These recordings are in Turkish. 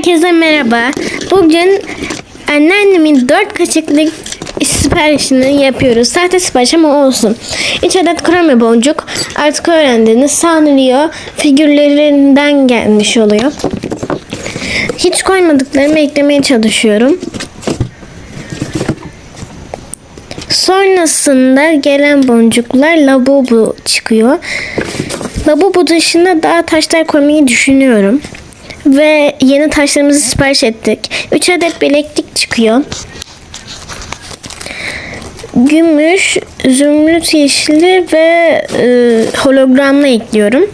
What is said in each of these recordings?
Herkese merhaba. Bugün anneannemin 4 kaşıklık siparişini yapıyoruz. Sahte sipariş ama olsun. 3 adet kremi boncuk artık öğrendiğiniz sanılıyor. Figürlerinden gelmiş oluyor. Hiç koymadıklarımı eklemeye çalışıyorum. Sonrasında gelen boncuklar labubu çıkıyor. Labubu dışında daha taşlar koymayı düşünüyorum. Ve yeni taşlarımızı sipariş ettik. 3 adet bileklik çıkıyor. Gümüş, zümrüt yeşili ve e, hologramla ekliyorum.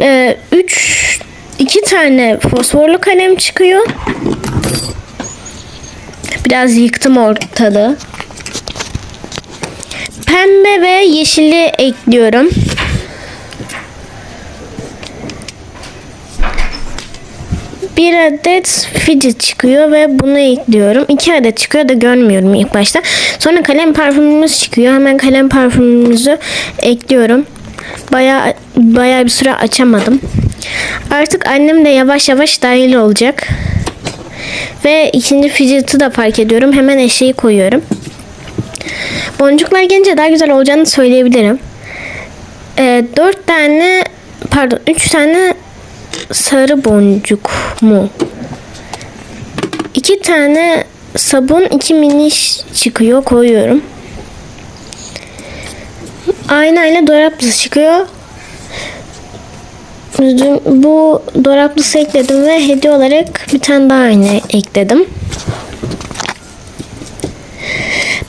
E, üç, iki tane fosforlu kalem çıkıyor. Biraz yıktım ortalığı. Pembe ve yeşili ekliyorum. Bir adet fidget çıkıyor ve bunu ekliyorum. İki adet çıkıyor da görmüyorum ilk başta. Sonra kalem parfümümüz çıkıyor. Hemen kalem parfümümüzü ekliyorum. Baya baya bir süre açamadım. Artık annem de yavaş yavaş dahil olacak. Ve ikinci fidget'ı da fark ediyorum. Hemen eşeği koyuyorum. Boncuklar gelince daha güzel olacağını söyleyebilirim. Ee, 4 tane pardon 3 tane sarı boncuk mu? 2 tane sabun, 2 miniş çıkıyor koyuyorum. Aynayla dolaplısı çıkıyor. Bu dolaplısı ekledim ve hediye olarak bir tane daha ayna ekledim.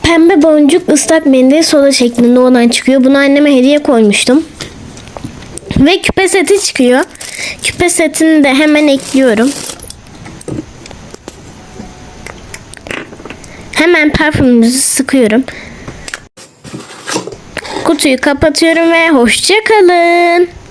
Pembe boncuk ıslak mendil soda şeklinde olan çıkıyor. Bunu anneme hediye koymuştum. Ve küpe seti çıkıyor. Küpe setini de hemen ekliyorum. Hemen parfümümüzü sıkıyorum. Kutuyu kapatıyorum ve hoşça kalın.